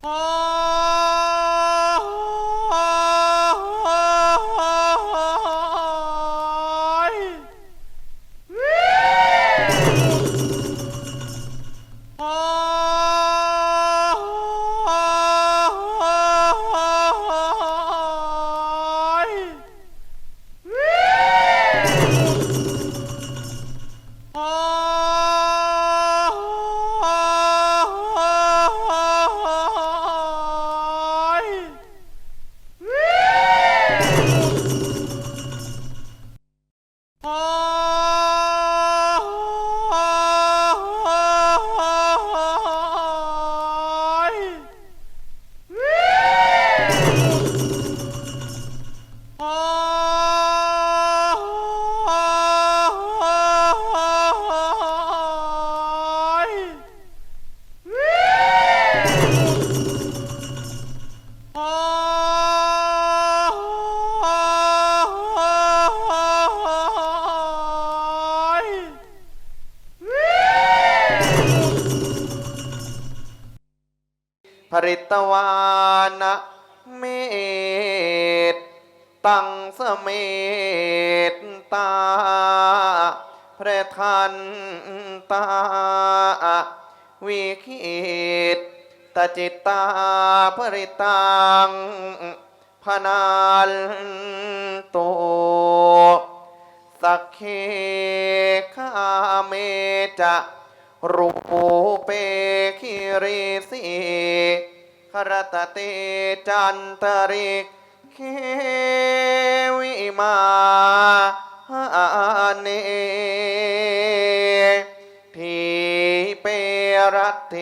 Oh! ผริตวานะเมตตังสเมตตาพระทันตาวิคิตตจิตตาภริตังพนาลโตสักเคขาเมจะ รูเปคิริสีครตเตจันตริกเควิมาเนทีเปรัตเท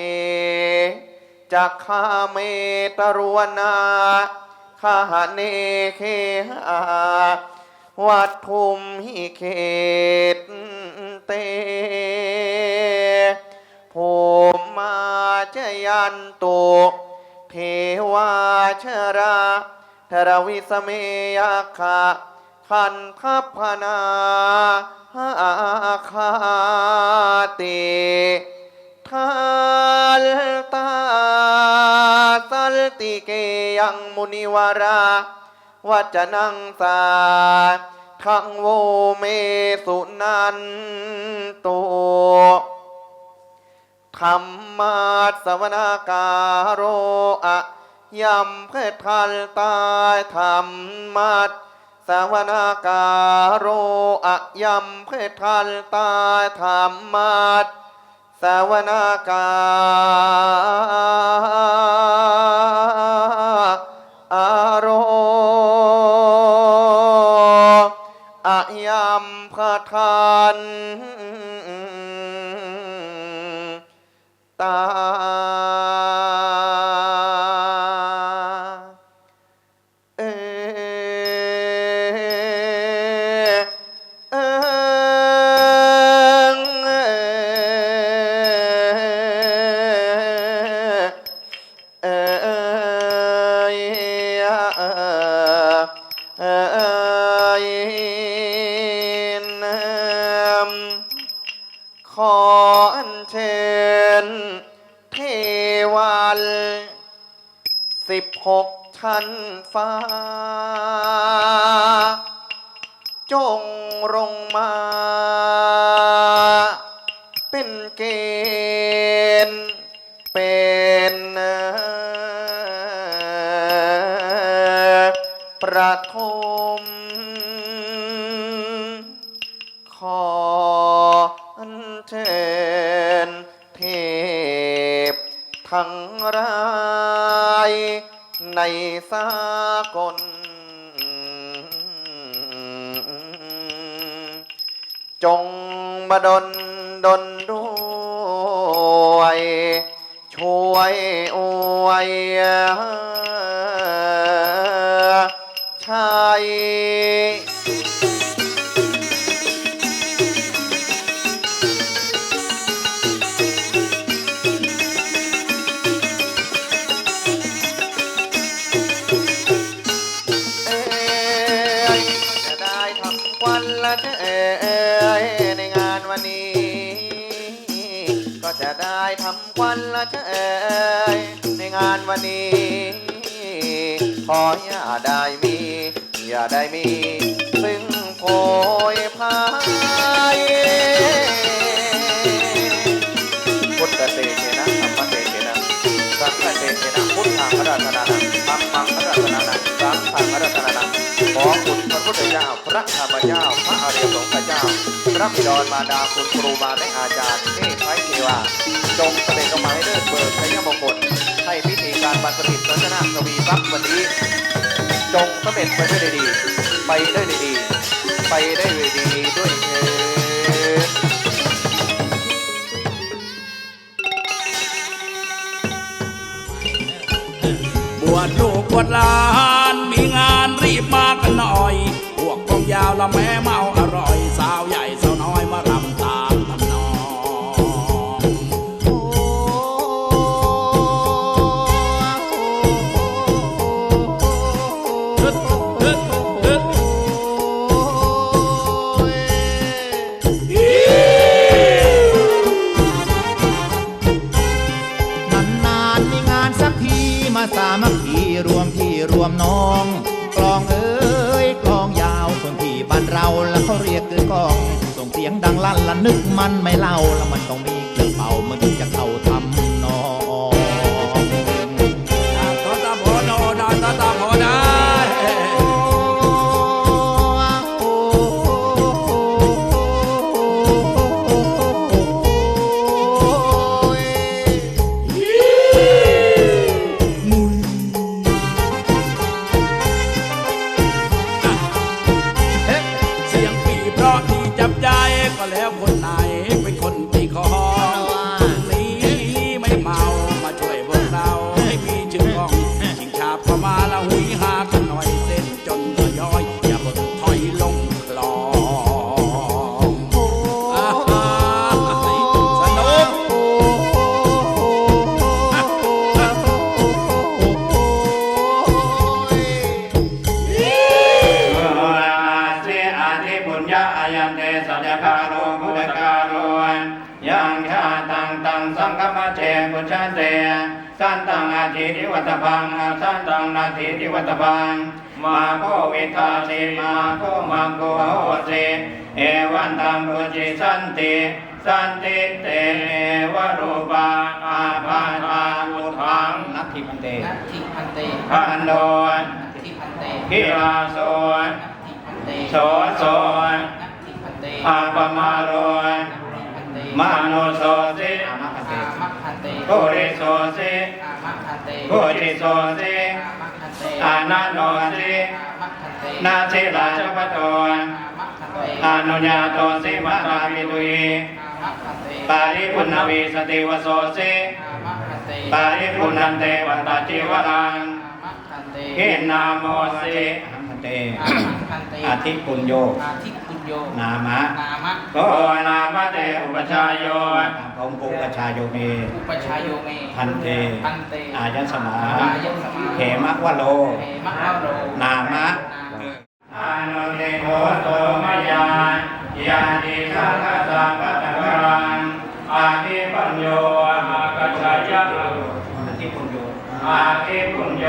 จักขาเมตรวนาคาเนเคหาวัดทุมหิเขตเต ตุเทวาชราธรวิสเมยคะขันทัพพนาอาคาติทัลตาสัลติเกยังมุนิวาราวัจนังสาทังโวเมสุนันตุ ธรรมาสวนาการโรอะยัมเพทัลตายธรรมัดสวนาการโรอะยัมเพทัลตายธรรมัดสวนาการอารอะยัมพทัน เชิญเทวันสิบหกชั้นฟ้า จงลงมา เป็นเกณฑ์เป็นประทม จงมาดนดนด้วยช่วยอวย จะได้ทำควันละเชยในงานวันนี้ ขออย่าได้มี อย่าได้มี ซึ่งโพยพายพุทธเตเชนะธรรมเตเชนะสังฆเตเชนะพุทธังพระราชนา พระพุทธเจ้า พระธรรมเจ้า พระอริยสงฆ์เจ้า พระบิดรมารดาคุณครูบาและอาจารย์เทพไทยเทวาจงเสด็จเข้ามาให้เลิศเบิกพยมงคลให้พิธีการบรรพชสัญนาทวีรัพย์วันนี้ จงสำเร็จไปด้วยดี ไปได้ด้วยดี ไปได้ดีด้วยเถิดบวชลูกบวชหลา แม่เมาอร่อยสาวใหญ่ สียงดังลั่นละนึกมันไม่เล่าแล้วมันต้องมี แล้วคนไหนเป็น มะเจปุชเตสันตังอาทิทิวัตพังสันตังนาทิทิวัตพังมาโควิทาสิมาโคมังโกโหสิเอวันตัมปุจิสันติสันติเตวรูปาอาภาตาอุทังนัตถิพันเตนัตถิพันเตพันโดนัตถิพันเตพิลาโสนัตถิพันเตโสโสนัตถิพันเตอาปมาโรนัตถิพันเตมาโนโสสิ อามะพันเตโกริโสสิอามะพันเตโกจิโสสิอามะพันเตอานาโนสิอามะพันเตนาสิราชปโตอามะพันเตอานุญาโตสิมารามิตุยอามะพันเตปาริปุณณวีสติวโสสิอามะพันเตปาริปุณณันเตวัตตจิวรังอามะพันเตหินาโมสิอัม เต อามะพันเตอาทิปุญโย อาทิปุญโย นามะนามะโกนามะเตอุปชายโยองค์ปุปชายโยเม อุปชายโยเมพันเต พันเตอายสมาอายสมาเหมะวะโลเหมะวะโรนามะ อานุติโกโตมยานยาติสังฆสังฆตะกังอาทิปัญโยอากัจจายะอาทิปุญโยอาทิปุญโย